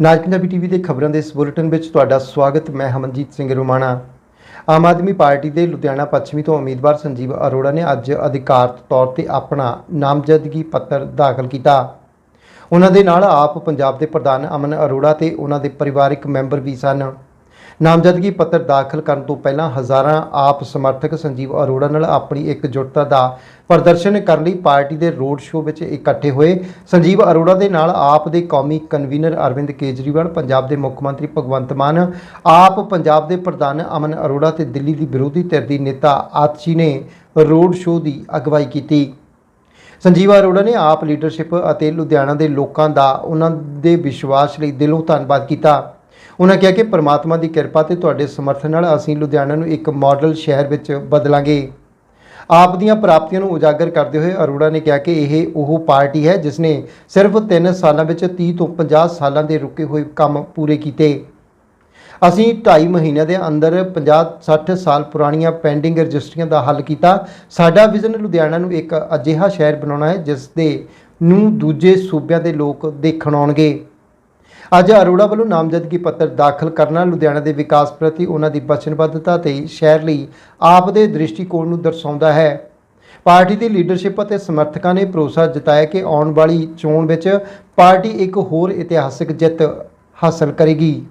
ਨਾਜ Punjabi TV ਦੇ ਖਬਰਾਂ ਦੇ ਇਸ ਬੁਲੇਟਿਨ ਵਿੱਚ ਤੁਹਾਡਾ ਸਵਾਗਤ। ਮੈਂ ਹਮਨਜੀਤ ਸਿੰਘ ਰੋਮਾਣਾ। ਆਮ ਆਦਮੀ ਪਾਰਟੀ ਦੇ ਲੁਧਿਆਣਾ ਪੱਛਮੀ ਤੋਂ ਉਮੀਦਵਾਰ ਸੰਜੀਵ ਅਰੋੜਾ ਨੇ ਅੱਜ ਅਧਿਕਾਰਤ ਤੌਰ ਤੇ ਆਪਣਾ ਨਾਮਜ਼ਦਗੀ ਪੱਤਰ ਦਾਖਲ ਕੀਤਾ। ਉਹਨਾਂ ਦੇ ਨਾਲ ਆਪ ਪੰਜਾਬ ਦੇ ਪ੍ਰਧਾਨ ਅਮਨ ਅਰੋੜਾ ਤੇ ਉਹਨਾਂ ਦੇ ਪਰਿਵਾਰਕ ਮੈਂਬਰ ਵੀ ਸਨ। ਨਾਮਜ਼ਦਗੀ ਪੱਤਰ ਦਾਖਲ ਕਰਨ ਤੋਂ ਪਹਿਲਾਂ ਹਜ਼ਾਰਾਂ ਆਪ ਸਮਰਥਕ ਸੰਜੀਵ ਅਰੋੜਾ ਨਾਲ ਆਪਣੀ ਇਕਜੁੱਟਤਾ ਦਾ ਪ੍ਰਦਰਸ਼ਨ ਕਰਨ ਲਈ ਪਾਰਟੀ ਦੇ ਰੋਡ ਸ਼ੋਅ ਵਿੱਚ ਇਕੱਠੇ ਹੋਏ। ਸੰਜੀਵ ਅਰੋੜਾ ਦੇ ਨਾਲ ਆਪ ਦੇ ਕੌਮੀ ਕਨਵੀਨਰ ਅਰਵਿੰਦ ਕੇਜਰੀਵਾਲ, ਪੰਜਾਬ ਦੇ ਮੁੱਖ ਮੰਤਰੀ ਭਗਵੰਤ ਮਾਨ, ਆਪ ਪੰਜਾਬ ਦੇ ਪ੍ਰਧਾਨ ਅਮਨ ਅਰੋੜਾ ਤੇ ਦਿੱਲੀ ਦੀ ਵਿਰੋਧੀ ਧਿਰ ਦੀ ਨੇਤਾ ਆਤਸ਼ੀ ਨੇ ਰੋਡ ਸ਼ੋਅ ਦੀ ਅਗਵਾਈ ਕੀਤੀ। ਸੰਜੀਵ ਅਰੋੜਾ ਨੇ ਆਪ ਲੀਡਰਸ਼ਿਪ ਅਤੇ ਲੁਧਿਆਣਾ ਦੇ ਲੋਕਾਂ ਦਾ, ਉਹਨਾਂ ਦੇ ਵਿਸ਼ਵਾਸ ਲਈ ਦਿਲੋਂ ਧੰਨਵਾਦ ਕੀਤਾ। ਉਹਨਾਂ ਕਿਹਾ ਕਿ ਪਰਮਾਤਮਾ ਦੀ ਕਿਰਪਾ ਤੇ ਤੁਹਾਡੇ ਸਮਰਥਨ ਨਾਲ ਅਸੀਂ ਲੁਧਿਆਣਾ ਨੂੰ ਇੱਕ ਮਾਡਲ ਸ਼ਹਿਰ ਵਿੱਚ ਬਦਲਾਂਗੇ। ਆਪ ਦੀਆਂ ਪ੍ਰਾਪਤੀਆਂ ਨੂੰ ਉਜਾਗਰ ਕਰਦੇ ਹੋਏ ਅਰੋੜਾ ਨੇ ਕਿਹਾ ਕਿ ਇਹ ਉਹ ਪਾਰਟੀ ਹੈ ਜਿਸ ਨੇ ਸਿਰਫ 3 ਸਾਲਾਂ ਵਿੱਚ 30 ਤੋਂ 50 ਸਾਲਾਂ ਦੇ ਰੁਕੇ ਹੋਏ ਕੰਮ ਪੂਰੇ ਕੀਤੇ। ਅਸੀਂ 2.5 ਮਹੀਨਿਆਂ ਦੇ ਅੰਦਰ 50-60 ਸਾਲ ਪੁਰਾਣੀਆਂ ਪੈਂਡਿੰਗ ਰਜਿਸਟਰੀਆਂ ਦਾ ਹੱਲ ਕੀਤਾ। ਸਾਡਾ ਵਿਜ਼ਨ ਲੁਧਿਆਣਾ ਨੂੰ ਇੱਕ ਅਜਿਹਾ ਸ਼ਹਿਰ ਬਣਾਉਣਾ ਹੈ ਜਿਸ ਦੇ ਨੂੰ ਦੂਜੇ ਸੂਬਿਆਂ ਦੇ ਲੋਕ ਦੇਖਣ ਆਉਣਗੇ। ਅੱਜ ਅਰੋੜਾ ਵੱਲੋਂ ਨਾਮਜ਼ਦਗੀ ਪੱਤਰ ਦਾਖਲ ਕਰਨਾ ਲੁਧਿਆਣਾ ਦੇ ਵਿਕਾਸ ਪ੍ਰਤੀ ਉਹਨਾਂ ਦੀ ਵਚਨਬੱਧਤਾ ਤੇ ਸ਼ਹਿਰ ਲਈ ਆਪ ਦੇ ਦ੍ਰਿਸ਼ਟੀਕੋਣ ਨੂੰ ਦਰਸਾਉਂਦਾ ਹੈ। ਪਾਰਟੀ ਦੀ ਲੀਡਰਸ਼ਿਪ ਅਤੇ ਸਮਰਥਕਾਂ ਨੇ ਭਰੋਸਾ ਜਤਾਇਆ ਕਿ ਆਉਣ ਵਾਲੀ ਚੋਣ ਵਿੱਚ ਪਾਰਟੀ ਇੱਕ ਹੋਰ ਇਤਿਹਾਸਕ ਜਿੱਤ ਹਾਸਲ ਕਰੇਗੀ।